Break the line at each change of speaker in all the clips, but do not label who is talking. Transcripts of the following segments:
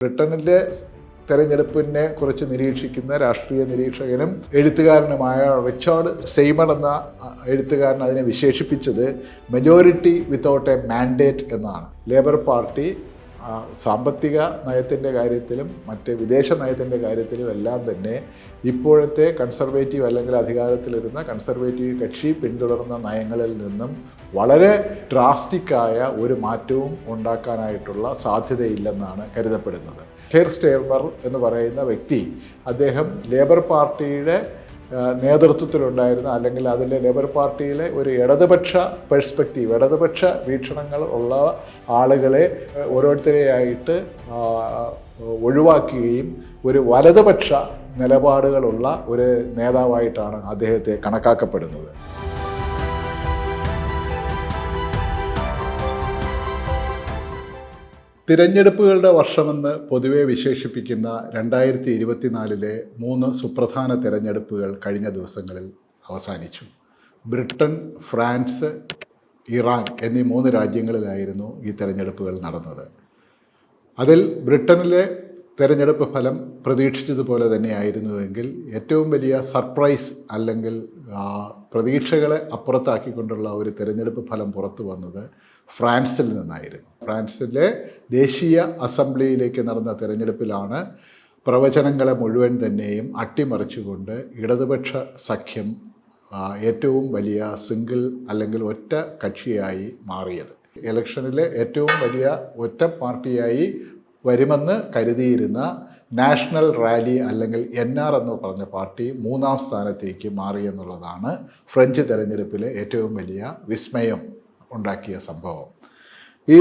ബ്രിട്ടനിലെ തെരഞ്ഞെടുപ്പിനെ കുറിച്ച് നിരീക്ഷിക്കുന്ന രാഷ്ട്രീയ നിരീക്ഷകനും എഴുത്തുകാരനുമായ റിച്ചാർഡ് സെയ്മൺ എന്ന എഴുത്തുകാരൻ അതിനെ വിശേഷിപ്പിച്ചത് മെജോറിറ്റി വിത്തൗട്ട് എ മാൻഡേറ്റ് എന്നാണ്. ലേബർ പാർട്ടി സാമ്പത്തിക നയത്തിന്റെ കാര്യത്തിലും മറ്റ് വിദേശ നയത്തിന്റെ കാര്യത്തിലും എല്ലാം തന്നെ ഇപ്പോഴത്തെ കൺസർവേറ്റീവ് അല്ലെങ്കിൽ അധികാരത്തിലിരുന്ന കൺസർവേറ്റീവ് കക്ഷി പിന്തുടർന്ന നയങ്ങളിൽ നിന്നും വളരെ ഡ്രാസ്റ്റിക്കായ ഒരു മാറ്റവും ഉണ്ടാക്കാനായിട്ടുള്ള സാധ്യതയില്ലെന്നാണ് കരുതപ്പെടുന്നത്. ഹെയർ സ്റ്റേർമർ എന്ന് പറയുന്ന വ്യക്തി അദ്ദേഹം ലേബർ പാർട്ടിയുടെ നേതൃത്വത്തിലുണ്ടായിരുന്ന അല്ലെങ്കിൽ അതിലെ ലേബർ പാർട്ടിയിലെ ഒരു ഇടതുപക്ഷ പെർസ്പെക്റ്റീവ് ഇടതുപക്ഷ വീക്ഷണങ്ങൾ ഉള്ള ആളുകളെ ഓരോരുത്തരെയായിട്ട് ഒഴിവാക്കുകയും ഒരു വലതുപക്ഷ നിലപാടുകളുള്ള ഒരു നേതാവായിട്ടാണ് അദ്ദേഹത്തെ കണക്കാക്കപ്പെടുന്നത്. തിരഞ്ഞെടുപ്പുകളുടെ വർഷമെന്ന് പൊതുവെ വിശേഷിപ്പിക്കുന്ന രണ്ടായിരത്തി ഇരുപത്തിനാലിലെ മൂന്ന് സുപ്രധാന തിരഞ്ഞെടുപ്പുകൾ കഴിഞ്ഞ ദിവസങ്ങളിൽ അവസാനിച്ചു. ബ്രിട്ടൻ ഫ്രാൻസ് ഇറാൻ എന്നീ മൂന്ന് രാജ്യങ്ങളിലായിരുന്നു ഈ തിരഞ്ഞെടുപ്പുകൾ നടന്നത്. അതിൽ ബ്രിട്ടനിലെ തിരഞ്ഞെടുപ്പ് ഫലം പ്രതീക്ഷിച്ചതുപോലെ തന്നെയായിരുന്നുവെങ്കിൽ ഏറ്റവും വലിയ സർപ്രൈസ് അല്ലെങ്കിൽ പ്രതീക്ഷകളെ അപ്പുറത്താക്കിക്കൊണ്ടുള്ള ഒരു തിരഞ്ഞെടുപ്പ് ഫലം പുറത്തു വന്നത് ഫ്രാൻസിൽ നിന്നായിരുന്നു. ഫ്രാൻസിലെ ദേശീയ അസംബ്ലിയിലേക്ക് നടന്ന തിരഞ്ഞെടുപ്പിലാണ് പ്രവചനങ്ങളെ മുഴുവൻ തന്നെയും അട്ടിമറിച്ചുകൊണ്ട് ഇടതുപക്ഷ സഖ്യം ഏറ്റവും വലിയ സിംഗിൾ അല്ലെങ്കിൽ ഒറ്റ കക്ഷിയായി മാറിയത്. ഇലക്ഷനിലെ ഏറ്റവും വലിയ ഒറ്റ പാർട്ടിയായി വരുമെന്ന് കരുതിയിരുന്ന നാഷണൽ റാലി അല്ലെങ്കിൽ എൻ ആർ എന്ന് പറഞ്ഞ പാർട്ടി മൂന്നാം സ്ഥാനത്തേക്ക് മാറിയെന്നുള്ളതാണ് ഫ്രഞ്ച് തെരഞ്ഞെടുപ്പിലെ ഏറ്റവും വലിയ വിസ്മയം. ഉണ്ടാക്കിയ സംഭവം. ഈ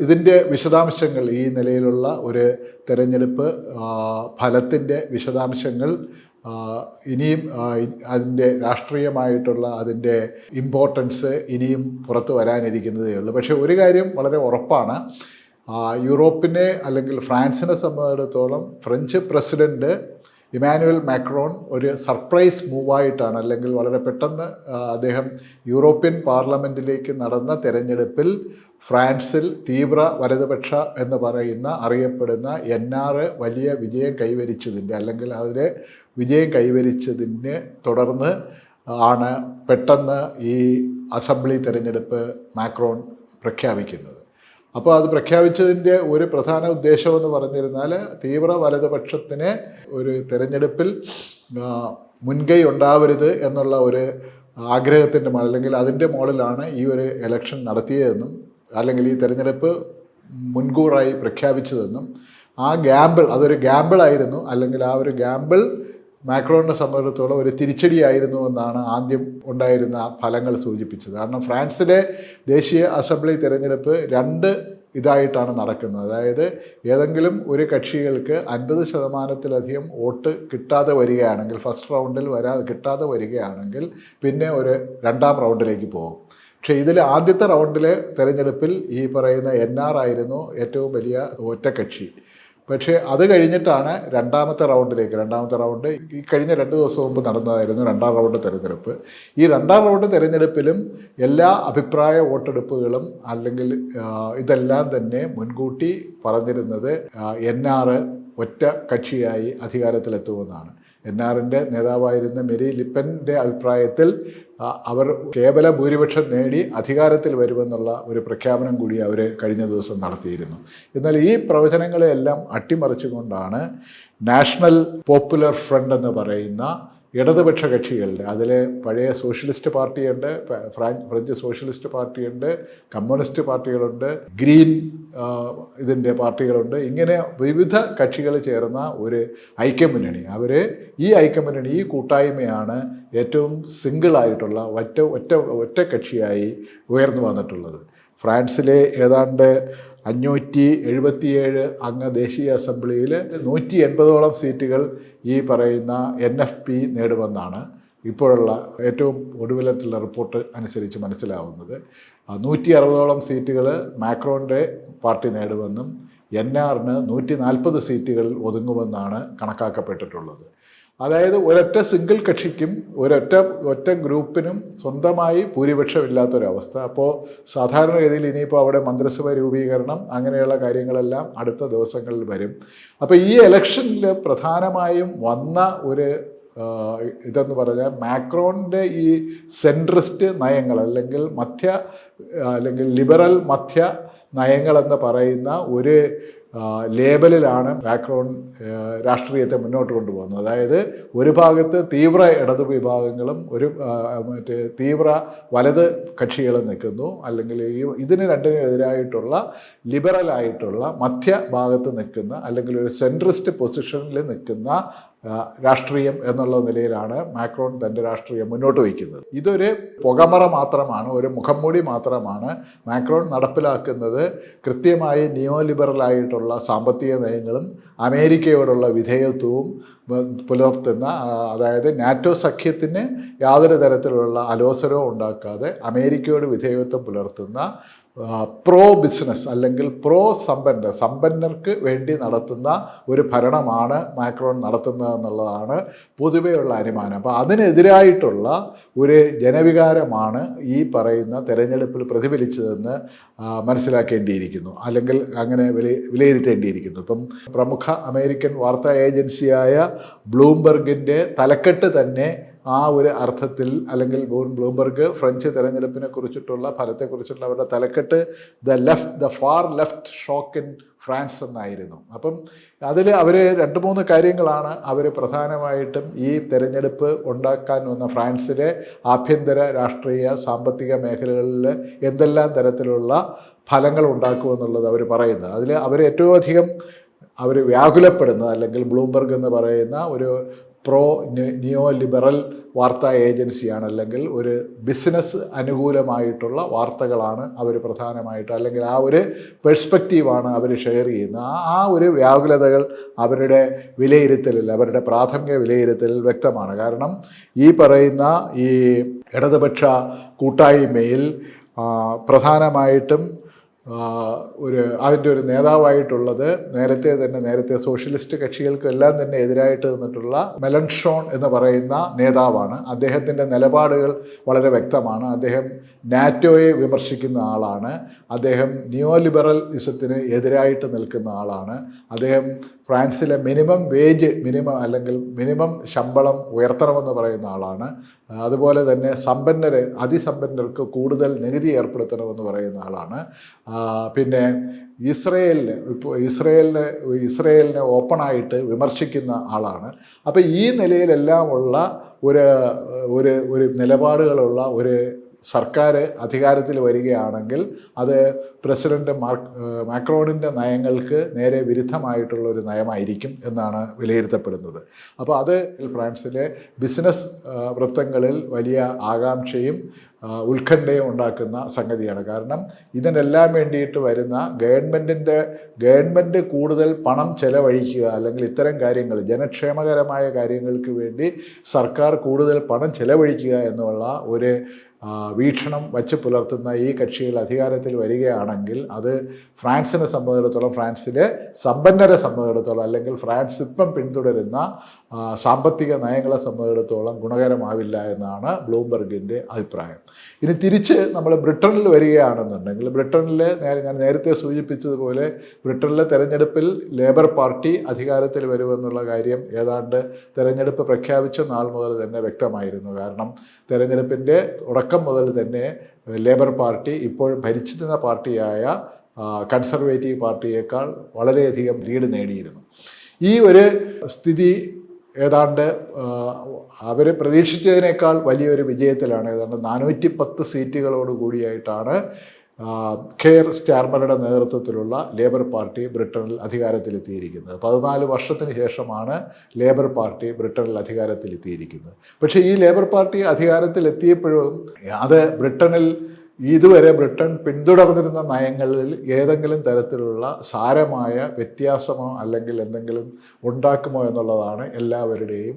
ഇതിന്റെ വിശദാംശങ്ങൾ ഈ നിലയിലുള്ള ഒരു തെരഞ്ഞെടുപ്പ് ഫലത്തിന്റെ വിശദാംശങ്ങൾ ഇനിയും അതിന്റെ രാഷ്ട്രീയമായിട്ടുള്ള അതിന്റെ ഇമ്പോർട്ടൻസ് ഇനിയും പുറത്തു വരാനിരിക്കുന്നതേ ഉള്ളൂ. പക്ഷേ ഒരു കാര്യം വളരെ ഉറപ്പാണ്. യൂറോപ്പിനെ അല്ലെങ്കിൽ ഫ്രാൻസിനെ സംബന്ധിച്ചിടത്തോളം ഫ്രഞ്ച് പ്രസിഡന്റ് ഇമാനുവൽ മാക്രോൺ ഒരു സർപ്രൈസ് മൂവായിട്ടാണ് അല്ലെങ്കിൽ വളരെ പെട്ടെന്ന് അദ്ദേഹം യൂറോപ്യൻ പാർലമെന്റിലേക്ക് നടന്ന തെരഞ്ഞെടുപ്പിൽ ഫ്രാൻസിൽ തീവ്ര വലതുപക്ഷ എന്ന് പറയുന്ന അറിയപ്പെടുന്ന എൻ ആർ വലിയ വിജയം കൈവരിച്ചതിന്റെ അല്ലെങ്കിൽ അതിലെ വിജയം കൈവരിച്ചതിന് തുടർന്ന് ആണ് പെട്ടെന്ന് ഈ അസംബ്ലി തെരഞ്ഞെടുപ്പ് മാക്രോൺ പ്രഖ്യാപിക്കുന്നത്. അപ്പോൾ അത് പ്രഖ്യാപിച്ചതിന്റെ ഒരു പ്രധാന ഉദ്ദേശം എന്ന് പറഞ്ഞിരുന്നാൽ തീവ്ര വലതുപക്ഷത്തിന് ഒരു തെരഞ്ഞെടുപ്പിൽ മുൻകൈ ഉണ്ടാവരുത് എന്നുള്ള ഒരു ആഗ്രഹത്തിന്റെ അല്ലെങ്കിൽ അതിന്റെ മുകളിലാണ് ഈ ഒരു ഇലക്ഷൻ നടത്തിയതെന്നും അല്ലെങ്കിൽ ഈ തെരഞ്ഞെടുപ്പ് മുൻകൂറായി പ്രഖ്യാപിച്ചതെന്നും ആ ഗ്യാമ്പിൾ അതൊരു ഗ്യാമ്പിളായിരുന്നു അല്ലെങ്കിൽ ആ ഒരു ഗ്യാമ്പിൾ മാക്രോണിനെ സംബന്ധിച്ചിടത്തോളം ഒരു തിരിച്ചടിയായിരുന്നു എന്നാണ് ആദ്യം ഉണ്ടായിരുന്ന ഫലങ്ങൾ സൂചിപ്പിച്ചത്. കാരണം ഫ്രാൻസിലെ ദേശീയ അസംബ്ലി തിരഞ്ഞെടുപ്പ് രണ്ട് ഇതായിട്ടാണ് നടക്കുന്നത്. അതായത് ഏതെങ്കിലും ഒരു കക്ഷികൾക്ക് അൻപത് ശതമാനത്തിലധികം വോട്ട് കിട്ടാതെ വരികയാണെങ്കിൽ ഫസ്റ്റ് റൗണ്ടിൽ വരാതെ കിട്ടാതെ വരികയാണെങ്കിൽ പിന്നെ ഒരു രണ്ടാം റൗണ്ടിലേക്ക് പോകും. പക്ഷേ ഇതിൽ ആദ്യത്തെ റൗണ്ടിലെ തെരഞ്ഞെടുപ്പിൽ ഈ പറയുന്ന എൻ ആർ ആയിരുന്നു ഏറ്റവും വലിയ ഒറ്റക്കക്ഷി. പക്ഷേ അത് കഴിഞ്ഞിട്ടാണ് രണ്ടാമത്തെ റൗണ്ടിലേക്ക് രണ്ടാമത്തെ റൗണ്ട് ഈ കഴിഞ്ഞ രണ്ട് ദിവസം മുമ്പ് നടന്നതായിരുന്നു രണ്ടാം റൗണ്ട് തെരഞ്ഞെടുപ്പ്. ഈ രണ്ടാം റൗണ്ട് തെരഞ്ഞെടുപ്പിലും എല്ലാ അഭിപ്രായ വോട്ടെടുപ്പുകളും അല്ലെങ്കിൽ ഇതെല്ലാം തന്നെ മുൻകൂട്ടി പറഞ്ഞിരുന്നത് എൻ ആർ ഒറ്റ കക്ഷിയായി അധികാരത്തിലെത്തുമെന്നാണ്. എൻ ആറിന്റെ നേതാവായിരുന്ന മെരി ലിപ്പന്റെ അഭിപ്രായത്തിൽ അവർ കേവല ഭൂരിപക്ഷം നേടി അധികാരത്തിൽ വരുമെന്നുള്ള ഒരു പ്രഖ്യാപനം കൂടി അവർ കഴിഞ്ഞ ദിവസം നടത്തിയിരുന്നു. എന്നാൽ ഈ പ്രവചനങ്ങളെയെല്ലാം അട്ടിമറിച്ചുകൊണ്ടാണ് നാഷണൽ പോപ്പുലർ ഫ്രണ്ട് എന്ന് പറയുന്ന ഇടതുപക്ഷ കക്ഷികളുടെ അതിൽ പഴയ സോഷ്യലിസ്റ്റ് പാർട്ടിയുണ്ട് ഫ്രഞ്ച് സോഷ്യലിസ്റ്റ് പാർട്ടിയുണ്ട് കമ്മ്യൂണിസ്റ്റ് പാർട്ടികളുണ്ട് ഗ്രീൻ ഇതിന്റെ പാർട്ടികളുണ്ട്. ഇങ്ങനെ വിവിധ കക്ഷികൾ ചേർന്ന ഒരു ഐക്യമുന്നണി. അവർ ഈ ഐക്യമുന്നണി ഈ കൂട്ടായ്മയാണ് ഏറ്റവും സിംഗിളായിട്ടുള്ള ഒറ്റ ഒറ്റ ഒറ്റ കക്ഷിയായി ഉയർന്നു വന്നിട്ടുള്ളത്. ഫ്രാൻസിലെ ഏതാണ്ട് അഞ്ഞൂറ്റി എഴുപത്തിയേഴ് അംഗ ദേശീയ അസംബ്ലിയിൽ നൂറ്റി എൺപതോളം സീറ്റുകൾ ഈ പറയുന്ന എൻ എഫ് പി നേടുമെന്നാണ് ഇപ്പോഴുള്ള ഏറ്റവും ഒടുവിലത്തുള്ള റിപ്പോർട്ട് അനുസരിച്ച് മനസ്സിലാവുന്നത്. നൂറ്റി അറുപതോളം സീറ്റുകൾ മാക്രോന്റെ പാർട്ടി നേടുമെന്നും എൻ ആറിന് നൂറ്റി നാൽപ്പത് സീറ്റുകൾ ഒതുങ്ങുമെന്നാണ് കണക്കാക്കപ്പെട്ടിട്ടുള്ളത്. അതായത് ഒരൊറ്റ സിംഗിൾ കക്ഷിക്കും ഒരൊറ്റ ഒറ്റ ഗ്രൂപ്പിനും സ്വന്തമായി ഭൂരിപക്ഷമില്ലാത്തൊരവസ്ഥ. അപ്പോൾ സാധാരണഗതിയിൽ ഇനിയിപ്പോൾ അവിടെ മന്ത്രിസഭ രൂപീകരണം അങ്ങനെയുള്ള കാര്യങ്ങളെല്ലാം അടുത്ത ദിവസങ്ങളിൽ വരും. അപ്പോൾ ഈ ഇലക്ഷനിൽ പ്രധാനമായും വന്ന ഒരു ഇതെന്ന് പറഞ്ഞാൽ മാക്രോണിന്റെ ഈ സെൻട്രിസ്റ്റ് നയങ്ങൾ അല്ലെങ്കിൽ മധ്യ അല്ലെങ്കിൽ ലിബറൽ മധ്യ നയങ്ങളെന്ന് പറയുന്ന ഒരു ലേബലിലാണ് മാക്രോൺ രാഷ്ട്രീയത്തെ മുന്നോട്ട് കൊണ്ടുപോകുന്നത്. അതായത് ഒരു ഭാഗത്ത് തീവ്ര ഇടതു വിഭാഗങ്ങളും ഒരു മറ്റേ തീവ്ര വലത് കക്ഷികളും നിൽക്കുന്നു. അല്ലെങ്കിൽ ഈ ഇതിന് രണ്ടിനെതിരായിട്ടുള്ള ലിബറലായിട്ടുള്ള മധ്യ ഭാഗത്ത് നിൽക്കുന്ന അല്ലെങ്കിൽ ഒരു സെൻട്രിസ്റ്റ് പൊസിഷനിൽ നിൽക്കുന്ന രാഷ്ട്രീയം എന്നുള്ള നിലയിലാണ് മാക്രോൺ തന്റെ രാഷ്ട്രീയം മുന്നോട്ട് വയ്ക്കുന്നത്. ഇതൊരു പുകമറ മാത്രമാണ് ഒരു മുഖംമൂടി മാത്രമാണ് മാക്രോൺ നടപ്പിലാക്കുന്നത് കൃത്യമായി നിയോ ലിബറലായിട്ടുള്ള സാമ്പത്തിക നയങ്ങളും അമേരിക്കയോടുള്ള വിധേയത്വവും പുലർത്തുന്ന അതായത് നാറ്റോ സഖ്യത്തിന് യാതൊരു തരത്തിലുള്ള അലോസരവും ഉണ്ടാക്കാതെ അമേരിക്കയോട് വിധേയത്വം പുലർത്തുന്ന പ്രോ ബിസിനസ് അല്ലെങ്കിൽ പ്രോ സമ്പന്നർ സമ്പന്നർക്ക് വേണ്ടി നടത്തുന്ന ഒരു ഭരണമാണ് മാക്രോൺ നടത്തുന്നത് എന്നുള്ളതാണ് പൊതുവെയുള്ള അനുമാനം. അപ്പോൾ അതിനെതിരായിട്ടുള്ള ഒരു ജനവികാരമാണ് ഈ പറയുന്ന തെരഞ്ഞെടുപ്പിൽ പ്രതിഫലിച്ചതെന്ന് മനസ്സിലാക്കേണ്ടിയിരിക്കുന്നു. അല്ലെങ്കിൽ അങ്ങനെ വില വിലയിരുത്തേണ്ടിയിരിക്കുന്നു. ഇപ്പം പ്രമുഖ അമേരിക്കൻ വാർത്താ ഏജൻസിയായ ബ്ലൂംബെർഗിന്റെ തലക്കെട്ട് തന്നെ ആ ഒരു അർത്ഥത്തിൽ അല്ലെങ്കിൽ ബോൺ ബ്ലൂംബർഗ് ഫ്രഞ്ച് തെരഞ്ഞെടുപ്പിനെ കുറിച്ചിട്ടുള്ള ഫലത്തെക്കുറിച്ചുള്ള അവരുടെ തലക്കെട്ട് the left the far left shock in France എന്നായിരുന്നു. അപ്പം അതിൽ അവർ രണ്ട് മൂന്ന് കാര്യങ്ങളാണ് അവർ പ്രധാനമായിട്ടും ഈ തെരഞ്ഞെടുപ്പ് ഉണ്ടാക്കാൻ വന്ന ഫ്രാൻസിലെ ആഭ്യന്തര രാഷ്ട്രീയ സാമ്പത്തിക മേഖലകളിൽ എന്തെല്ലാം തരത്തിലുള്ള ഫലങ്ങൾ ഉണ്ടാക്കുമെന്നുള്ളത് അവർ പറയുന്നത്. അതിൽ അവർ ഏറ്റവും അധികം അവർ വ്യാകുലപ്പെടുന്നത് അല്ലെങ്കിൽ ബ്ലൂംബർഗ് എന്ന് പറയുന്ന ഒരു പ്രോ നിയോ ലിബറൽ വാർത്താ ഏജൻസിയാണ്. അല്ലെങ്കിൽ ഒരു ബിസിനസ് അനുകൂലമായിട്ടുള്ള വാർത്തകളാണ് അവർ പ്രധാനമായിട്ട് അല്ലെങ്കിൽ ആ ഒരു പെർസ്പെക്റ്റീവാണ് അവർ ഷെയർ ചെയ്യുന്നത്. ആ ആ ഒരു വ്യാകുലതകൾ അവരുടെ വിലയിരുത്തലിൽ അവരുടെ പ്രാഥമിക വിലയിരുത്തലിൽ വ്യക്തമാണ്. കാരണം ഈ പറയുന്ന ഈ ഇടതുപക്ഷ കൂട്ടായ്മയിൽ പ്രധാനമായിട്ടും ഒരു അതിന്റെ ഒരു നേതാവായിട്ടുള്ളത് നേരത്തെ തന്നെ നേരത്തെ സോഷ്യലിസ്റ്റ് കക്ഷികൾക്കും എല്ലാം തന്നെ എതിരായിട്ട് നിന്നിട്ടുള്ള മെലൻഷോൺ എന്ന് പറയുന്ന നേതാവാണ്. അദ്ദേഹത്തിന്റെ നിലപാടുകൾ വളരെ വ്യക്തമാണ്. അദ്ദേഹം നാറ്റോയെ വിമർശിക്കുന്ന ആളാണ്. അദ്ദേഹം നിയോ ലിബറലിസത്തിന് എതിരായിട്ട് നിൽക്കുന്ന ആളാണ്. അദ്ദേഹം ഫ്രാൻസിലെ മിനിമം വേജ് മിനിമം അല്ലെങ്കിൽ മിനിമം ശമ്പളം ഉയർത്തണമെന്ന് പറയുന്ന ആളാണ്. അതുപോലെ തന്നെ സമ്പന്നരെ അതിസമ്പന്നർക്ക് കൂടുതൽ നികുതി ഏർപ്പെടുത്തണമെന്ന് പറയുന്ന ആളാണ്. പിന്നെ ഇസ്രയേലിന് ഇപ്പോൾ ഇസ്രയേലിന് ഇസ്രയേലിനെ ഓപ്പണായിട്ട് വിമർശിക്കുന്ന ആളാണ്. അപ്പോൾ ഈ നിലയിലെല്ലാം ഉള്ള ഒരു ഒരു ഒരു നിലപാടുകളുള്ള ഒരു സർക്കാർ അധികാരത്തിൽ വരികയാണെങ്കിൽ അത് പ്രസിഡന്റ് മാക്രോണിന്റെ നയങ്ങൾക്ക് നേരെ വിരുദ്ധമായിട്ടുള്ള ഒരു നയമായിരിക്കും എന്നാണ് വിലയിരുത്തപ്പെടുന്നത്. അപ്പോൾ അത് ഫ്രാൻസിലെ ബിസിനസ് വൃത്തങ്ങളിൽ വലിയ ആകാംക്ഷയും ഉത്കണ്ഠയും ഉണ്ടാക്കുന്ന സംഗതിയാണ്. കാരണം ഇതിനെല്ലാം വേണ്ടിയിട്ട് വരുന്ന ഗവൺമെന്റിന്റെ ഗവൺമെന്റ് കൂടുതൽ പണം ചെലവഴിക്കുക അല്ലെങ്കിൽ ഇത്തരം കാര്യങ്ങൾ ജനക്ഷേമകരമായ കാര്യങ്ങൾക്ക് വേണ്ടി സർക്കാർ കൂടുതൽ പണം ചെലവഴിക്കുക എന്നുള്ള ഒരു വീക്ഷണം വച്ച് പുലർത്തുന്ന ഈ കക്ഷികൾ അധികാരത്തിൽ വരികയാണെങ്കിൽ അത് ഫ്രാൻസിനെ സംബന്ധിച്ചിടത്തോളം ഫ്രാൻസിലെ സമ്പന്നരെ സംബന്ധിച്ചിടത്തോളം അല്ലെങ്കിൽ ഫ്രാൻസ് ഇപ്പം പിന്തുടരുന്ന സാമ്പത്തിക നയങ്ങളെ സംബന്ധിച്ചിടത്തോളം ഗുണകരമാവില്ല എന്നാണ് ബ്ലൂംബർഗിന്റെ അഭിപ്രായം. ഇനി തിരിച്ച് നമ്മൾ ബ്രിട്ടനിൽ വരികയാണെന്നുണ്ടെങ്കിൽ ബ്രിട്ടനിലെ നേരെ ഞാൻ നേരത്തെ സൂചിപ്പിച്ചതുപോലെ ബ്രിട്ടനിലെ തെരഞ്ഞെടുപ്പിൽ ലേബർ പാർട്ടി അധികാരത്തിൽ വരുമെന്നുള്ള കാര്യം ഏതാണ്ട് തെരഞ്ഞെടുപ്പ് പ്രഖ്യാപിച്ച നാൾ മുതൽ തന്നെ വ്യക്തമായിരുന്നു. കാരണം തെരഞ്ഞെടുപ്പിന്റെ തുടക്കം മുതൽ തന്നെ ലേബർ പാർട്ടി ഇപ്പോൾ ഭരിച്ചിരുന്ന പാർട്ടിയായ കൺസർവേറ്റീവ് പാർട്ടിയേക്കാൾ വളരെയധികം ലീഡ് നേടിയിരുന്നു. ഈ ഒരു സ്ഥിതി ഏതാണ്ട് അവർ പ്രതീക്ഷിച്ചതിനേക്കാൾ വലിയൊരു വിജയത്തിലാണ്. ഏതാണ്ട് നാനൂറ്റി പത്ത് സീറ്റുകളോട് കൂടിയായിട്ടാണ് കെയർ സ്റ്റാർമറുടെ നേതൃത്വത്തിലുള്ള ലേബർ പാർട്ടി ബ്രിട്ടനിൽ അധികാരത്തിലെത്തിയിരിക്കുന്നത്. പതിനാല് വർഷത്തിന് ശേഷമാണ് ലേബർ പാർട്ടി ബ്രിട്ടനിൽ അധികാരത്തിലെത്തിയിരിക്കുന്നത്. പക്ഷേ ഈ ലേബർ പാർട്ടി അധികാരത്തിലെത്തിയപ്പോഴും അത് ബ്രിട്ടനിൽ ഇതുവരെ ബ്രിട്ടൻ പിന്തുടർന്നിരുന്ന നയങ്ങളിൽ ഏതെങ്കിലും തരത്തിലുള്ള സാരമായ വ്യത്യാസമോ അല്ലെങ്കിൽ എന്തെങ്കിലും ഉണ്ടാക്കുമോ എന്നുള്ളതാണ് എല്ലാവരുടെയും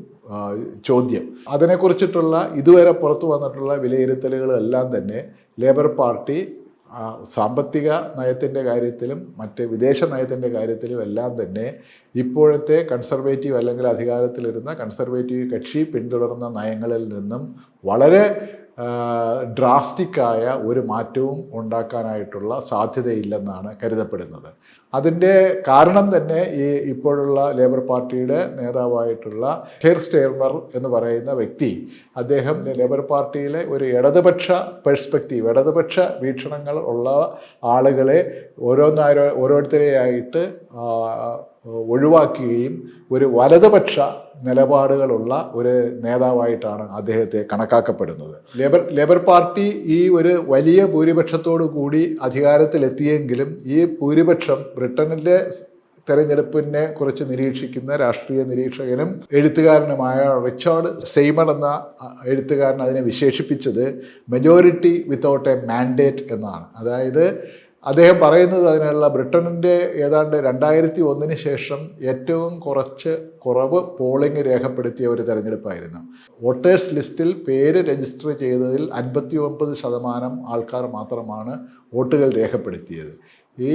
ചോദ്യം. അതിനെക്കുറിച്ചിട്ടുള്ള ഇതുവരെ പുറത്തു വന്നിട്ടുള്ള വിലയിരുത്തലുകളെല്ലാം തന്നെ ലേബർ പാർട്ടി സാമ്പത്തിക നയത്തിന്റെ കാര്യത്തിലും മറ്റ് വിദേശ നയത്തിന്റെ കാര്യത്തിലും എല്ലാം തന്നെ ഇപ്പോഴത്തെ കൺസർവേറ്റീവ് അല്ലെങ്കിൽ അധികാരത്തിലിരുന്ന കൺസർവേറ്റീവ് കക്ഷി പിന്തുടർന്ന നയങ്ങളിൽ നിന്നും വളരെ ഡ്രാസ്റ്റിക്കായ ഒരു മാറ്റവും ഉണ്ടാക്കാനായിട്ടുള്ള സാധ്യതയില്ലെന്നാണ് കരുതപ്പെടുന്നത്. അതിന്റെ കാരണം തന്നെ ഈ ഇപ്പോഴുള്ള ലേബർ പാർട്ടിയുടെ നേതാവായിട്ടുള്ള ഹെയർ സ്റ്റേർമർ എന്ന് പറയുന്ന വ്യക്തി അദ്ദേഹം ലേബർ പാർട്ടിയിലെ ഒരു ഇടതുപക്ഷ പെർസ്പെക്റ്റീവ് ഇടതുപക്ഷ വീക്ഷണങ്ങൾ ഉള്ള ആളുകളെ ഓരോന്നാരോ ഓരോരുത്തരെയായിട്ട് ഒഴിവാക്കുകയും ഒരു വലതുപക്ഷ നിലപാടുകളുള്ള ഒരു നേതാവായിട്ടാണ് അദ്ദേഹത്തെ കണക്കാക്കപ്പെടുന്നത്. ലേബർ ലേബർ പാർട്ടി ഈ ഒരു വലിയ ഭൂരിപക്ഷത്തോടു കൂടി അധികാരത്തിലെത്തിയെങ്കിലും ഈ ഭൂരിപക്ഷം ബ്രിട്ടനിലെ തെരഞ്ഞെടുപ്പിനെ കുറിച്ച് നിരീക്ഷിക്കുന്ന രാഷ്ട്രീയ നിരീക്ഷകനും എഴുത്തുകാരനുമായ റിച്ചാർഡ് സെയ്മൺ എന്ന എഴുത്തുകാരൻ അതിനെ വിശേഷിപ്പിച്ചത് മെജോറിറ്റി വിത്തൗട്ട് എ മാൻഡേറ്റ് എന്നാണ്. അതായത് അദ്ദേഹം പറയുന്നത് അതിനുള്ള ബ്രിട്ടനിന്റെ ഏതാണ്ട് രണ്ടായിരത്തി ഒന്നിന് ശേഷം ഏറ്റവും കുറച്ച് കുറവ് പോളിംഗ് രേഖപ്പെടുത്തിയ ഒരു തെരഞ്ഞെടുപ്പായിരുന്നു. വോട്ടേഴ്സ് ലിസ്റ്റിൽ പേര് രജിസ്റ്റർ ചെയ്തതിൽ അൻപത്തി ഒമ്പത് ശതമാനം ആൾക്കാർ മാത്രമാണ് വോട്ടുകൾ രേഖപ്പെടുത്തിയത്. ഈ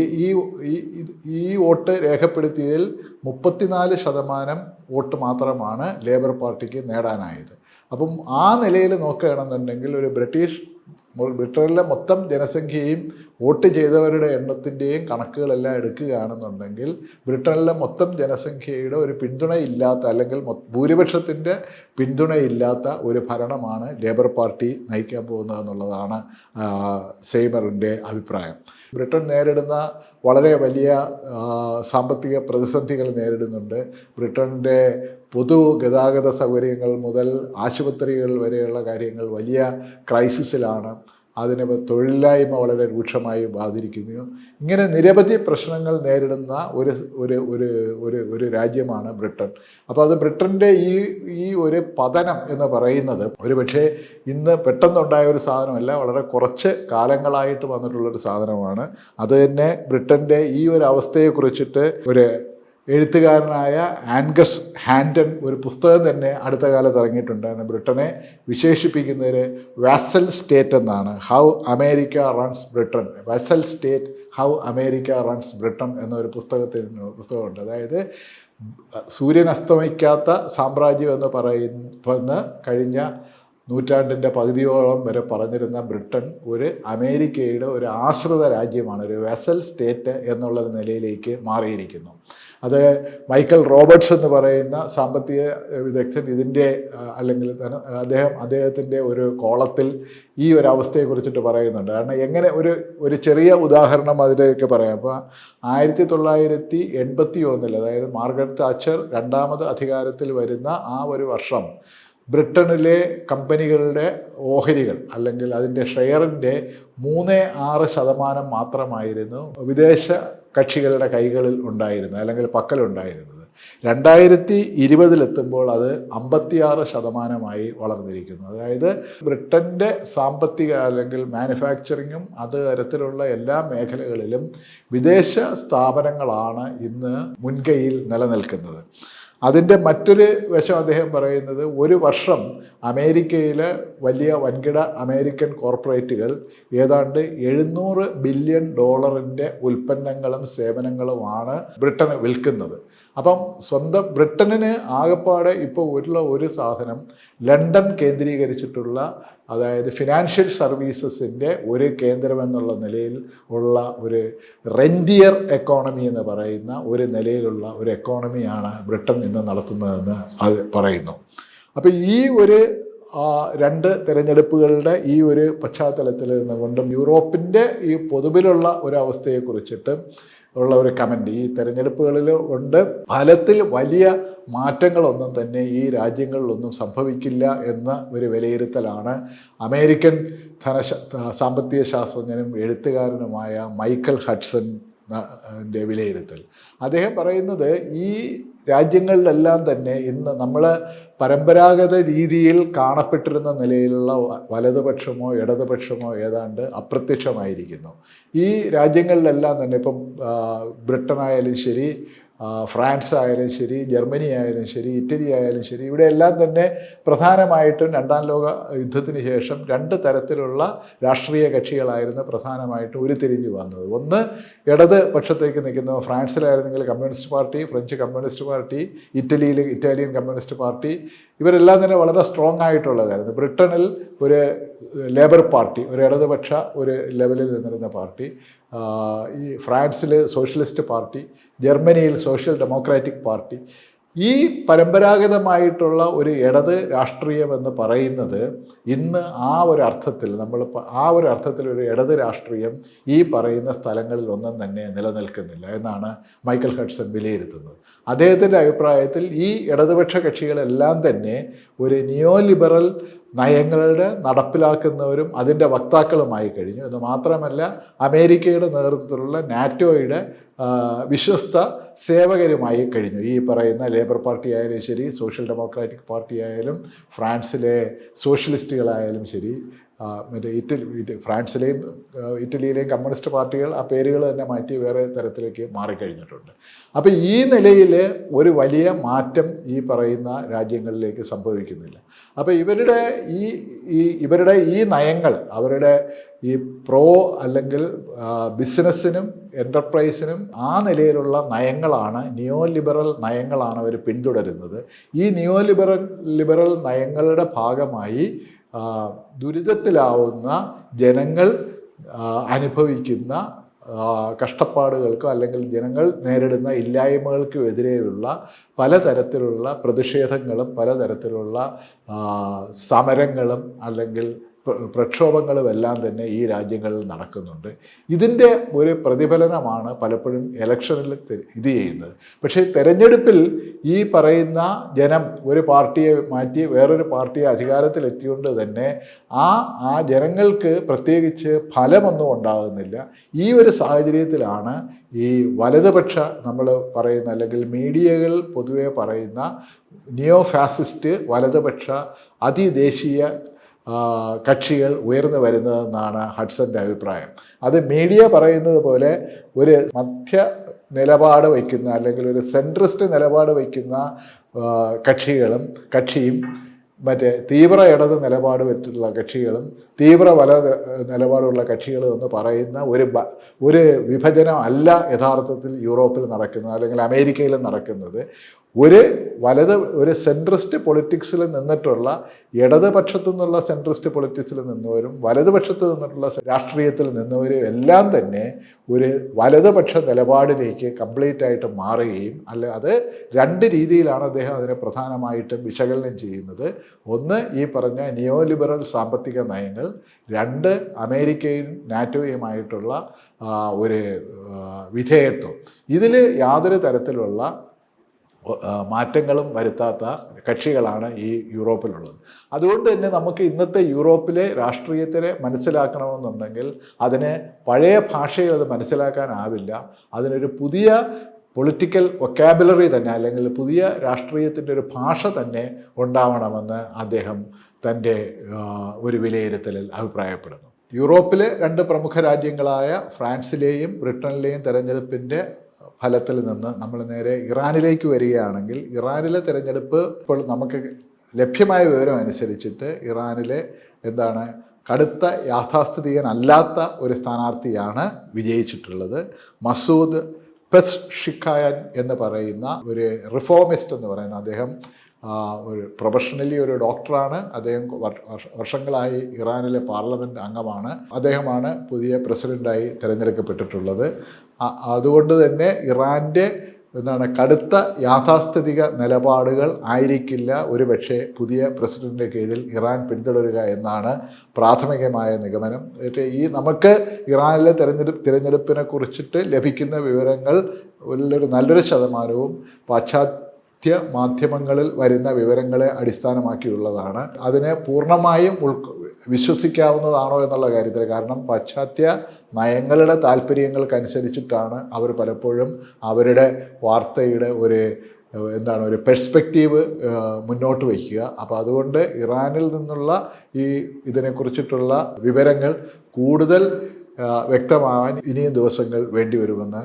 ഈ ഈ- വോട്ട് രേഖപ്പെടുത്തിയതിൽ മുപ്പത്തിനാല് ശതമാനം വോട്ട് മാത്രമാണ് ലേബർ പാർട്ടിക്ക് നേടാനായത്. അപ്പം ആ നിലയിൽ നോക്കുകയാണെന്നുണ്ടെങ്കിൽ ഒരു ബ്രിട്ടീഷ് ബ്രിട്ടനിലെ മൊത്തം ജനസംഖ്യയും വോട്ട് ചെയ്തവരുടെ എണ്ണത്തിന്റെയും കണക്കുകളെല്ലാം എടുക്കുകയാണെന്നുണ്ടെങ്കിൽ ബ്രിട്ടനിലെ മൊത്തം ജനസംഖ്യയുടെ ഒരു പിന്തുണയില്ലാത്ത അല്ലെങ്കിൽ ഭൂരിപക്ഷത്തിന്റെ പിന്തുണയില്ലാത്ത ഒരു ഭരണമാണ് ലേബർ പാർട്ടി നയിക്കാൻ പോകുന്നതെന്നുള്ളതാണ് എന്നുള്ളതാണ് സെയ്മറിന്റെ അഭിപ്രായം. ബ്രിട്ടൻ നേരിടുന്ന വളരെ വലിയ സാമ്പത്തിക പ്രതിസന്ധികൾ നേരിടുന്നുണ്ട്. ബ്രിട്ടന്റെ പൊതു ഗതാഗത സൗകര്യങ്ങൾ മുതൽ ആശുപത്രികൾ വരെയുള്ള കാര്യങ്ങൾ വലിയ ക്രൈസിസിലാണ്. അതിന് തൊഴിലില്ലായ്മ വളരെ രൂക്ഷമായി ബാധിക്കുന്നു. ഇങ്ങനെ നിരവധി പ്രശ്നങ്ങൾ നേരിടുന്ന ഒരു ഒരു ഒരു ഒരു ഒരു രാജ്യമാണ് ബ്രിട്ടൻ. അപ്പോൾ അത് ബ്രിട്ടന്റെ ഈ ഈ ഒരു പതനം എന്ന് പറയുന്നത് ഒരു പക്ഷേ ഇന്ന് പെട്ടെന്നുണ്ടായ ഒരു സാധനമല്ല വളരെ കുറച്ച് കാലങ്ങളായിട്ട് വന്നിട്ടുള്ളൊരു സാധനമാണ്. അത് തന്നെ ബ്രിട്ടന്റെ ഈ ഒരു അവസ്ഥയെക്കുറിച്ചിട്ട് ഒരു എഴുത്തുകാരനായ ആൻഗസ് ഹാൻഡൻ ഒരു പുസ്തകം തന്നെ അടുത്ത കാലത്ത് ഇറങ്ങിയിട്ടുണ്ടായിരുന്നു. ബ്രിട്ടനെ വിശേഷിപ്പിക്കുന്നതിന് വാസൽ സ്റ്റേറ്റ് എന്നാണ്. How America runs Britain. Vassal state how America runs Britain എന്നൊരു പുസ്തകത്തിന് പുസ്തകമുണ്ട്. അതായത് സൂര്യൻ അസ്തമിക്കാത്ത സാമ്രാജ്യം എന്ന് പറയുന്ന കഴിഞ്ഞ നൂറ്റാണ്ടിന്റെ പകുതിയോളം വരെ പറഞ്ഞിരുന്ന ബ്രിട്ടൻ ഒരു അമേരിക്കയുടെ ഒരു ആശ്രിത രാജ്യമാണ്. ഒരു വെസൽ സ്റ്റേറ്റ് എന്നുള്ള നിലയിലേക്ക് മാറിയിരിക്കുന്നു. അത് മൈക്കൽ റോബർട്ട്സ് എന്ന് പറയുന്ന സാമ്പത്തിക വിദഗ്ധൻ ഇതിന്റെ അല്ലെങ്കിൽ അദ്ദേഹം അദ്ദേഹത്തിന്റെ ഒരു കോളത്തിൽ ഈ ഒരു അവസ്ഥയെക്കുറിച്ചിട്ട് പറയുന്നുണ്ട്. കാരണം എങ്ങനെ ഒരു ഒരു ചെറിയ ഉദാഹരണം അതിലേക്ക് പറയാം. അപ്പോൾ ആയിരത്തി തൊള്ളായിരത്തി എൺപത്തി ഒന്നിൽ അതായത് മാർഗരറ്റ് താച്ചർ രണ്ടാമത് അധികാരത്തിൽ വരുന്ന ആ ഒരു വർഷം ബ്രിട്ടനിലെ കമ്പനികളുടെ ഓഹരികൾ അല്ലെങ്കിൽ അതിന്റെ ഷെയറിന്റെ മൂന്ന് ആറ് ശതമാനം മാത്രമായിരുന്നു വിദേശ കക്ഷികളുടെ കൈകളിൽ ഉണ്ടായിരുന്നത് അല്ലെങ്കിൽ പക്കലുണ്ടായിരുന്നത് രണ്ടായിരത്തി ഇരുപതിലെത്തുമ്പോൾ അത് അമ്പത്തിയാറ് ശതമാനമായി വളർന്നിരിക്കുന്നു. അതായത് ബ്രിട്ടന്റെ സാമ്പത്തിക അല്ലെങ്കിൽ മാനുഫാക്ചറിങ്ങും അത് തരത്തിലുള്ള എല്ലാ മേഖലകളിലും വിദേശ സ്ഥാപനങ്ങളാണ് ഇന്ന് മുൻകൈയിൽ നിലനിൽക്കുന്നത്. അതിന്റെ മറ്റൊരു വശം അദ്ദേഹം പറയുന്നത് ഒരു വർഷം അമേരിക്കയിലെ വലിയ വൻകിട അമേരിക്കൻ കോർപ്പറേറ്റുകൾ ഏതാണ്ട് എഴുന്നൂറ് ബില്യൺ ഡോളറിന്റെ ഉൽപ്പന്നങ്ങളും സേവനങ്ങളുമാണ് ബ്രിട്ടന് വിൽക്കുന്നത്. അപ്പം സ്വന്തം ബ്രിട്ടനിന് ആകെപ്പാടെ ഇപ്പോൾ ഉള്ള ഒരു സാധനം ലണ്ടൻ കേന്ദ്രീകരിച്ചിട്ടുള്ള അതായത് ഫിനാൻഷ്യൽ സർവീസസിന്റെ ഒരു കേന്ദ്രമെന്നുള്ള നിലയിൽ ഉള്ള ഒരു റെന്റിയർ എക്കോണമി എന്ന് പറയുന്ന ഒരു നിലയിലുള്ള ഒരു എക്കോണമിയാണ് ബ്രിട്ടൻ ഇന്ന് നടത്തുന്നതെന്ന് അത് പറയുന്നു. അപ്പോൾ ഈ ഒരു രണ്ട് തിരഞ്ഞെടുപ്പുകളുടെ ഈ ഒരു പശ്ചാത്തലത്തിൽ നിന്നുകൊണ്ടും യൂറോപ്പിന്റെ ഈ പൊതുവിലുള്ള ഒരു അവസ്ഥയെക്കുറിച്ചിട്ട് ഉള്ള ഒരു കമന്റ് ഈ തെരഞ്ഞെടുപ്പുകളിൽ ഉണ്ട്. ഫലത്തിൽ വലിയ മാറ്റങ്ങളൊന്നും തന്നെ ഈ രാജ്യങ്ങളിലൊന്നും സംഭവിക്കില്ല എന്ന ഒരു വിലയിരുത്തലാണ് അമേരിക്കൻ ധനശ സാമ്പത്തിക ശാസ്ത്രജ്ഞനും എഴുത്തുകാരനുമായ മൈക്കൽ ഹഡ്സൺ വിലയിരുത്തൽ. അദ്ദേഹം പറയുന്നത് ഈ രാജ്യങ്ങളിലെല്ലാം തന്നെ ഇന്ന് നമ്മൾ പരമ്പരാഗത രീതിയിൽ കാണപ്പെട്ടിരുന്ന നിലയിലുള്ള വലതുപക്ഷമോ ഇടതുപക്ഷമോ ഏതാണ്ട് അപ്രത്യക്ഷമായിരിക്കുന്നു. ഈ രാജ്യങ്ങളിലെല്ലാം തന്നെ ഇപ്പം ബ്രിട്ടനായാലും ശരി ഫ്രാൻസ് ആയാലും ശരി ജർമ്മനി ആയാലും ശരി ഇറ്റലി ആയാലും ശരി ഇവിടെ എല്ലാം തന്നെ പ്രധാനമായിട്ടും രണ്ടാം ലോക യുദ്ധത്തിന് ശേഷം രണ്ട് തരത്തിലുള്ള രാഷ്ട്രീയ കക്ഷികളായിരുന്നു പ്രധാനമായിട്ടും ഉരുത്തിരിഞ്ഞു വന്നത്. ഒന്ന് ഇടത് പക്ഷത്തേക്ക് നിൽക്കുന്ന ഫ്രാൻസിലായിരുന്നെങ്കിൽ communist party French communist party ഇറ്റലിയിൽ ഇറ്റാലിയൻ കമ്മ്യൂണിസ്റ്റ് പാർട്ടി ഇവരെല്ലാം തന്നെ വളരെ സ്ട്രോങ് ആയിട്ടുള്ളതായിരുന്നു. ബ്രിട്ടനിൽ ഒരു ലേബർ പാർട്ടി ഒരു ഇടതുപക്ഷ ഒരു ലെവലിൽ നിന്നിരുന്ന പാർട്ടി ഈ ഫ്രാൻസിൽ സോഷ്യലിസ്റ്റ് പാർട്ടി ജർമ്മനിയിൽ സോഷ്യൽ ഡെമോക്രാറ്റിക് പാർട്ടി. ഈ പരമ്പരാഗതമായിട്ടുള്ള ഒരു ഇടത് രാഷ്ട്രീയം എന്ന് പറയുന്നത് ഇന്ന് ആ ഒരു അർത്ഥത്തിൽ നമ്മൾ ആ ഒരു അർത്ഥത്തിൽ ഒരു ഇടത് രാഷ്ട്രീയം ഈ പറയുന്ന സ്ഥലങ്ങളിൽ ഒന്നും തന്നെ നിലനിൽക്കുന്നില്ല എന്നാണ് മൈക്കൽ ഹഡ്സൺ വിലയിരുത്തുന്നത്. അദ്ദേഹത്തിന്റെ അഭിപ്രായത്തിൽ ഈ ഇടതുപക്ഷ കക്ഷികളെല്ലാം തന്നെ ഒരു നിയോ ലിബറൽ നയങ്ങളുടെ നടപ്പിലാക്കുന്നവരും അതിന്റെ വക്താക്കളുമായി കഴിഞ്ഞു. എന്ന് മാത്രമല്ല അമേരിക്കയുടെ നേതൃത്വത്തിലുള്ള നാറ്റോയുടെ വിശ്വസ്ത സേവകരുമായി കഴിഞ്ഞു. ഈ പറയുന്ന ലേബർ പാർട്ടി ആയാലും ശരി സോഷ്യൽ ഡെമോക്രാറ്റിക് പാർട്ടി ആയാലും ഫ്രാൻസിലെ സോഷ്യലിസ്റ്റുകളായാലും ശരി മറ്റേ ഇറ്റലി ഫ്രാൻസിലെയും ഇറ്റലിയിലെയും കമ്മ്യൂണിസ്റ്റ് പാർട്ടികൾ ആ പേരുകൾ തന്നെ മാറ്റി വേറെ തരത്തിലേക്ക് മാറിക്കഴിഞ്ഞിട്ടുണ്ട്. അപ്പോൾ ഈ നിലയിൽ ഒരു വലിയ മാറ്റം ഈ പറയുന്ന രാജ്യങ്ങളിലേക്ക് സംഭവിക്കുന്നില്ല. അപ്പോൾ ഇവരുടെ ഈ ഈ ഇവരുടെ ഈ നയങ്ങൾ അവരുടെ ഈ പ്രോ അല്ലെങ്കിൽ ബിസിനസ്സിനും എന്റർപ്രൈസിനും ആ നിലയിലുള്ള നയങ്ങളാണ് നിയോ ലിബറൽ നയങ്ങളാണ് അവർ പിന്തുടരുന്നത്. ഈ നിയോ ലിബറൽ ലിബറൽ നയങ്ങളുടെ ഭാഗമായി ദുരിതത്തിലാവുന്ന ജനങ്ങൾ അനുഭവിക്കുന്ന കഷ്ടപ്പാടുകൾക്കോ അല്ലെങ്കിൽ ജനങ്ങൾ നേരിടുന്ന ഇല്ലായ്മകൾക്കും എതിരെയുള്ള പലതരത്തിലുള്ള പ്രതിഷേധങ്ങളും പലതരത്തിലുള്ള സമരങ്ങളും അല്ലെങ്കിൽ പ്രക്ഷോഭങ്ങളും എല്ലാം തന്നെ ഈ രാജ്യങ്ങളിൽ നടക്കുന്നുണ്ട്. ഇതിന്റെ ഒരു പ്രതിഫലനമാണ് പലപ്പോഴും ഇലക്ഷനിൽ ഇത് ചെയ്യുന്നത്. പക്ഷേ തെരഞ്ഞെടുപ്പിൽ ഈ പറയുന്ന ജനം ഒരു പാർട്ടിയെ മാറ്റി വേറൊരു പാർട്ടിയെ അധികാരത്തിലെത്തിക്കൊണ്ട് തന്നെ ആ ആ ജനങ്ങൾക്ക് പ്രത്യേകിച്ച് ഫലമൊന്നും ഉണ്ടാകുന്നില്ല. ഈ ഒരു സാഹചര്യത്തിലാണ് ഈ വലതുപക്ഷ നമ്മൾ പറയുന്ന അല്ലെങ്കിൽ മീഡിയകൾ പൊതുവെ പറയുന്ന നിയോ ഫാസിസ്റ്റ് വലതുപക്ഷ അതിദേശീയ കക്ഷികൾ ഉയർന്നു വരുന്നതെന്നാണ് ഹഡ്സന്റെ അഭിപ്രായം. അത് മീഡിയ പറയുന്നത് പോലെ ഒരു മധ്യ നിലപാട് വയ്ക്കുന്ന അല്ലെങ്കിൽ ഒരു സെൻട്രിസ്റ്റ് നിലപാട് വയ്ക്കുന്ന കക്ഷികളും കക്ഷിയും മറ്റേ തീവ്ര ഇടത് നിലപാട് വെച്ചിട്ടുള്ള കക്ഷികളും തീവ്ര വല നിലപാടുള്ള കക്ഷികളും എന്ന് പറയുന്ന ഒരു ഒരു വിഭജനം അല്ല യഥാർത്ഥത്തിൽ യൂറോപ്പിൽ നടക്കുന്നത് അല്ലെങ്കിൽ അമേരിക്കയിലും നടക്കുന്നത്. ഒരു വലത് ഒരു സെൻട്രിസ്റ്റ് പൊളിറ്റിക്സിൽ നിന്നിട്ടുള്ള ഇടതുപക്ഷത്തു നിന്നുള്ള സെൻട്രിസ്റ്റ് പൊളിറ്റിക്സിൽ നിന്നവരും വലതുപക്ഷത്ത് നിന്നിട്ടുള്ള രാഷ്ട്രീയത്തിൽ നിന്നവരും എല്ലാം തന്നെ ഒരു വലതുപക്ഷ നിലപാടിലേക്ക് കംപ്ലീറ്റ് ആയിട്ട് മാറുകയും അല്ല അത് രണ്ട് രീതിയിലാണ് അദ്ദേഹം അതിനെ പ്രധാനമായിട്ടും വിശകലനം ചെയ്യുന്നത്. ഒന്ന് ഈ പറഞ്ഞ നിയോ ലിബറൽ സാമ്പത്തിക നയങ്ങൾ രണ്ട് അമേരിക്കയും നാറ്റോയുമായിട്ടുള്ള ഒരു വിധേയത്വം. ഇതിൽ യാതൊരു തരത്തിലുള്ള മാറ്റങ്ങളും വരുത്താത്ത കക്ഷികളാണ് ഈ യൂറോപ്പിലുള്ളത്. അതുകൊണ്ട് തന്നെ നമുക്ക് ഇന്നത്തെ യൂറോപ്പിലെ രാഷ്ട്രീയത്തിനെ മനസ്സിലാക്കണമെന്നുണ്ടെങ്കിൽ അതിനെ പഴയ ഭാഷയിൽ അത് മനസ്സിലാക്കാനാവില്ല. അതിനൊരു പുതിയ പൊളിറ്റിക്കൽ വൊക്കാബുലറി തന്നെ അല്ലെങ്കിൽ പുതിയ രാഷ്ട്രീയത്തിന്റെ ഒരു ഭാഷ തന്നെ ഉണ്ടാവണമെന്ന് അദ്ദേഹം തന്റെ ഒരു വിലയിരുത്തലിൽ അഭിപ്രായപ്പെടുന്നു. യൂറോപ്പിലെ രണ്ട് പ്രമുഖ രാജ്യങ്ങളായ ഫ്രാൻസിലെയും ബ്രിട്ടനിലെയും തെരഞ്ഞെടുപ്പിന്റെ ഫലത്തിൽ നിന്ന് നമ്മൾ നേരെ ഇറാനിലേക്ക് വരികയാണെങ്കിൽ ഇറാനിലെ തിരഞ്ഞെടുപ്പ് ഇപ്പോൾ നമുക്ക് ലഭ്യമായ വിവരം അനുസരിച്ചിട്ട് ഇറാനിലെ എന്താണ് കടുത്ത യാഥാസ്ഥിതികനല്ലാത്ത ഒരു സ്ഥാനാർത്ഥിയാണ് വിജയിച്ചിട്ടുള്ളത്. മസൂദ് പെസ് ഷിഖായൻ എന്ന് പറയുന്ന ഒരു റിഫോമിസ്റ്റ് എന്ന് പറയുന്ന അദ്ദേഹം ഒരു പ്രൊഫഷണലി ഒരു ഡോക്ടറാണ്. അദ്ദേഹം വർഷങ്ങളായി ഇറാനിലെ പാർലമെന്റ് അംഗമാണ്. അദ്ദേഹമാണ് പുതിയ പ്രസിഡന്റായി തിരഞ്ഞെടുക്കപ്പെട്ടിട്ടുള്ളത്. അതുകൊണ്ട് തന്നെ ഇറാന്റെ എന്താണ് കടുത്ത യാഥാസ്ഥിതിക നിലപാടുകൾ ആയിരിക്കില്ല. ഒരുപക്ഷെ പുതിയ പ്രസിഡന്റിന്റെ കീഴിൽ ഇറാൻ പിന്തുടരുക എന്നാണ് പ്രാഥമികമായ നിഗമനം. ഈ നമുക്ക് ഇറാനിലെ തിരഞ്ഞെടുപ്പ് തിരഞ്ഞെടുപ്പിനെ കുറിച്ചിട്ട് ലഭിക്കുന്ന വിവരങ്ങൾ ഒരു നല്ലൊരു ശതമാനവും പാശ്ചാത്യ മാധ്യമങ്ങളിൽ വരുന്ന വിവരങ്ങളെ അടിസ്ഥാനമാക്കിയുള്ളതാണ്. അതിനെ പൂർണമായും ഉൾ വിശ്വസിക്കാവുന്നതാണോ എന്നുള്ള കാര്യത്തിൽ കാരണം പാശ്ചാത്യ നയങ്ങളുടെ താല്പര്യങ്ങൾക്കനുസരിച്ചിട്ടാണ് അവർ പലപ്പോഴും അവരുടെ വാർത്തയുടെ ഒരു എന്താണ് ഒരു പെർസ്പെക്റ്റീവ് മുന്നോട്ട് വയ്ക്കുക. അപ്പോൾ അതുകൊണ്ട് ഇറാനിൽ നിന്നുള്ള ഈ ഇതിനെക്കുറിച്ചിട്ടുള്ള വിവരങ്ങൾ കൂടുതൽ വ്യക്തമാവാൻ ഇനിയും ദിവസങ്ങൾ വേണ്ടിവരുമെന്ന്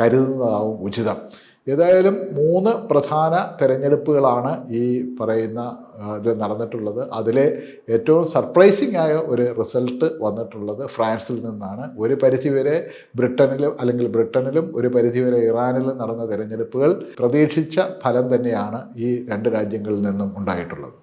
കരുതുന്നതാവും ഉചിതം. ഏതായാലും മൂന്ന് പ്രധാന തെരഞ്ഞെടുപ്പുകളാണ് ഈ പറയുന്ന ഇത് നടന്നിട്ടുള്ളത്. അതിലെ ഏറ്റവും സർപ്രൈസിംഗ് ആയ ഒരു റിസൾട്ട് വന്നിട്ടുള്ളത് ഫ്രാൻസിൽ നിന്നാണ്. ഒരു പരിധിവരെ ബ്രിട്ടനിലും അല്ലെങ്കിൽ ബ്രിട്ടനിലും ഒരു പരിധിവരെ ഇറാനിലും നടന്ന തെരഞ്ഞെടുപ്പുകൾ പ്രതീക്ഷിച്ച ഫലം തന്നെയാണ് ഈ രണ്ട് രാജ്യങ്ങളിൽ നിന്നും ഉണ്ടായിട്ടുള്ളത്.